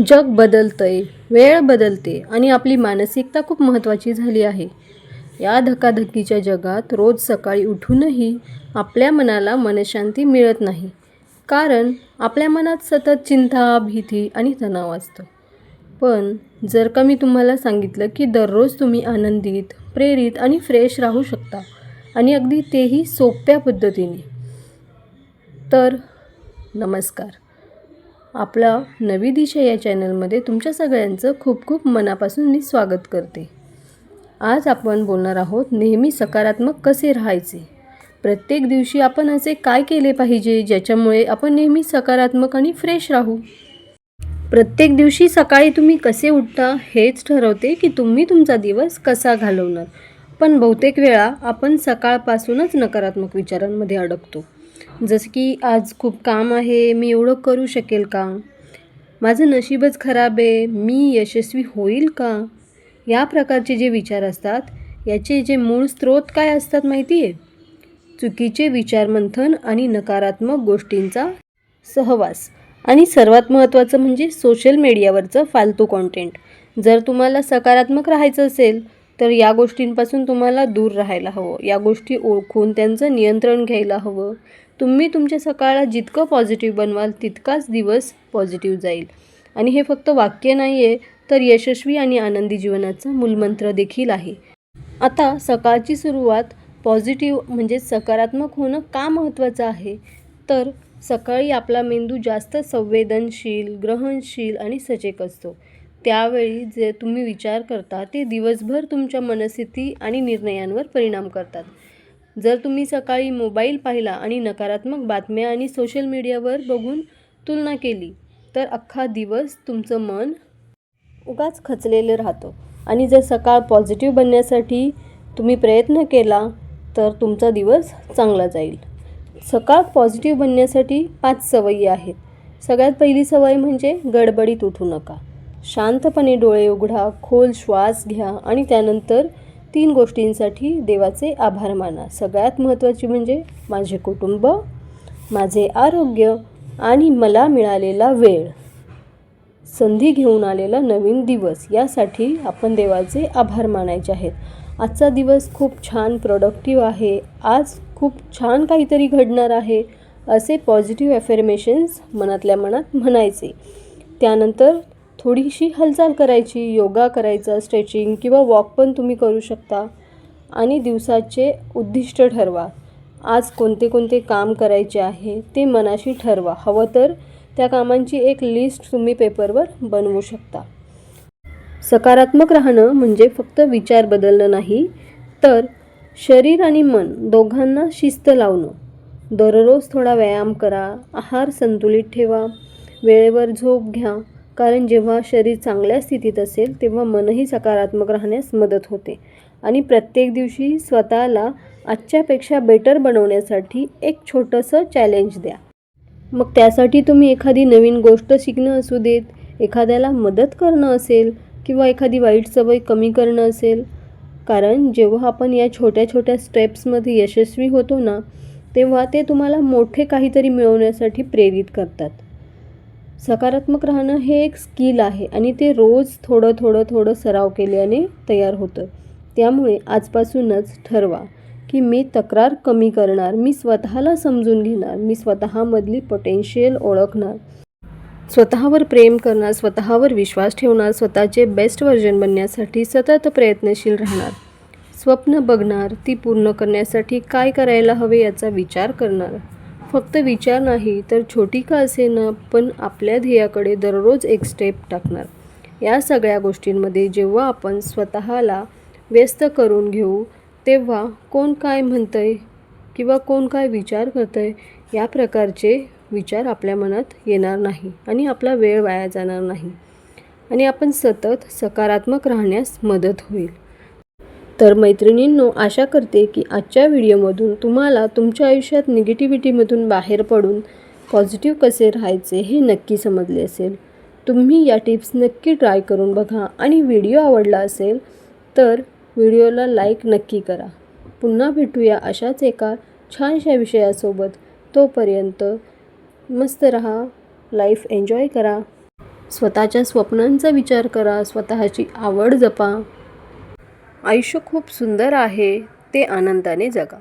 जग बदलतंय वेळ बदलते आणि आपली मानसिकता खूप महत्त्वाची झाली आहे. या धकाधकीच्या जगात रोज सकाळी उठूनही आपल्या मनाला मनशांती मिळत नाही. कारण आपल्या मनात सतत चिंता भीती आणि तणाव असतो. पण जर का मी तुम्हाला सांगितलं की दररोज तुम्ही आनंदित प्रेरित आणि फ्रेश राहू शकता आणि अगदी तेही सोप्या पद्धतीने तर नमस्कार. आपला नवी दिशा या चॅनलमध्ये तुमच्या सगळ्यांचं खूप खूप मनापासून मी स्वागत करते. आज आपण बोलणार आहोत नेहमी सकारात्मक कसे राहायचे? प्रत्येक दिवशी आपण असे काय केले पाहिजे ज्याच्यामुळे आपण नेहमी सकारात्मक आणि फ्रेश राहू? प्रत्येक दिवशी सकाळी तुम्ही कसे उठता हेच ठरवते की तुम्ही तुमचा दिवस कसा घालवणार. पण बहुतेक वेळा आपण सकाळपासूनच नकारात्मक विचारांमध्ये अडकतो. जसं की आज खूप काम आहे मी एवढं करू शकेल का? माझं नशीबच खराब आहे मी यशस्वी होईल का? या प्रकारचे जे विचार असतात याचे जे मूळ स्रोत काय असतात माहिती आहे चुकीचे विचारमंथन आणि नकारात्मक गोष्टींचा सहवास. आणि सर्वात महत्त्वाचं म्हणजे सोशल मीडियावरचं फालतू कॉन्टेंट जर तुम्हाला सकारात्मक राहायचं असेल तर या गोष्टींपासून तुम्हाला दूर राहायला हवं. या गोष्टी ओळखून त्यांचं नियंत्रण घ्यायला हवं. तुम्ही तुमच्या सकाळला जितकं पॉझिटिव्ह बनवाल तितकाच दिवस पॉझिटिव्ह जाईल. आणि हे फक्त वाक्य नाही आहे तर यशस्वी आणि आनंदी जीवनाचा मूलमंत्र देखील आहे. आता सकाळची सुरुवात पॉझिटिव्ह म्हणजे सकारात्मक होणं का महत्त्वाचं आहे? तर सकाळी आपला मेंदू जास्त संवेदनशील ग्रहणशील आणि सचेत असतो. त्यावेळी जे तुम्ही विचार करता ते दिवसभर तुमच्या मनस्थिती आणि निर्णयांवर परिणाम करतात. जर तुम्ही सकाळी मोबाईल पाहिला आणि नकारात्मक बातम्या आणि सोशल मीडियावर बघून तुलना केली तर अख्खा दिवस तुमचं मन उगाच खचलेलं राहतं. आणि जर सकाळ पॉझिटिव्ह बनण्यासाठी तुम्ही प्रयत्न केला तर तुमचा दिवस चांगला जाईल. सकाळ पॉझिटिव्ह बनण्यासाठी पाच सवयी आहेत. सगळ्यात पहिली सवय म्हणजे गडबडीत उठू नका. शांतपणे डोळे उघडा खोल श्वास घ्या आणि त्यानंतर तीन गोष्टींसाठी देवाचे आभार माना. सगळ्यात महत्त्वाची म्हणजे माझे कुटुंब माझे आरोग्य आणि मला मिळालेला वेळ. संधी घेऊन आलेला नवीन दिवस. यासाठी आपण देवाचे आभार मानायचे आहेत. आजचा दिवस खूप छान प्रोडक्टिव्ह आहे. आज खूप छान काहीतरी घडणार आहे असे पॉझिटिव्ह ॲफर्मेशन्स मनातल्या मनात म्हणायचे. त्यानंतर थोडीशी हालचाल करायची योगा करायचा स्ट्रेचिंग किंवा वॉक पण तुम्ही करू शकता. आणि दिवसाचे उद्दिष्ट ठरवा. आज कोणते कोणते काम करायचे आहे ते मनाशी ठरवा. हवं तर त्या कामांची एक लिस्ट तुम्ही पेपरवर बनवू शकता. सकारात्मक राहणं म्हणजे फक्त विचार बदलणं नाही तर शरीर आणि मन दोघांना शिस्त लावणं. दररोज थोडा व्यायाम करा आहार संतुलित ठेवा वेळेवर झोप घ्या कारण जेव्हा शरीर चांगल्या स्थितीत असेल तेव्हा मनही सकारात्मक राहण्यास मदत होते. आणि प्रत्येक दिवशी स्वतःला आजच्यापेक्षा बेटर बनवण्यासाठी एक छोटंसं चॅलेंज द्या. मग त्यासाठी तुम्ही एखादी नवीन गोष्ट शिकणं असू देत एखाद्याला मदत करणं असेल किंवा एखादी वाईट सवय कमी करणं असेल. कारण जेव्हा आपण या छोट्या छोट्या स्टेप्समध्ये यशस्वी होतो ना तेव्हा ते तुम्हाला मोठे काहीतरी मिळवण्यासाठी प्रेरित करतात. सकारात्मक राहणं हे एक स्किल आहे आणि ते रोज थोडं थोडं थोडं सराव केल्याने तयार होतं. त्यामुळे आजपासूनच ठरवा की मी तक्रार कमी करणार मी स्वतःला समजून घेणार मी स्वतःमधली पोटेन्शियल ओळखणार. स्वतःवर प्रेम करणार स्वतःवर विश्वास ठेवणार स्वतःचे बेस्ट व्हर्जन बनण्यासाठी सतत प्रयत्नशील राहणार. स्वप्न बघणार ती पूर्ण करण्यासाठी काय करायला हवे याचा विचार करणार. फक्त विचार नाही तर छोटी का असेना पण आपल्या ध्येयाकडे दररोज एक स्टेप टाकणार. या सगळ्या गोष्टींमध्ये जेव्हा आपण स्वतःला व्यस्त करून घेऊ तेव्हा कोण काय म्हणतंय किंवा कोण काय विचार करतंय या प्रकारचे विचार आपल्या मनात येणार नाही आणि आपला वेळ वाया जाणार नाही. आणि आपण सतत सकारात्मक राहण्यास मदत होईल. तर मैत्रिणींनो आशा करते की आजच्या व्हिडिओमधून तुम्हाला तुमच्या आयुष्यात निगेटिव्हिटीमधून बाहेर पडून पॉझिटिव्ह कसे राहायचे हे नक्की समजले असेल. तुम्ही या टिप्स नक्की ट्राय करून बघा आणि व्हिडिओ आवडला असेल तर व्हिडिओला लाईक नक्की करा. पुन्हा भेटूया अशाच एका छानशा विषयासोबत. तोपर्यंत मस्त रहा लाईफ एन्जॉय करा. स्वतःच्या स्वप्नांचा विचार करा स्वतःची आवड जपा. आयुष्य खूप सुंदर आहे ते आनंदाने जगा.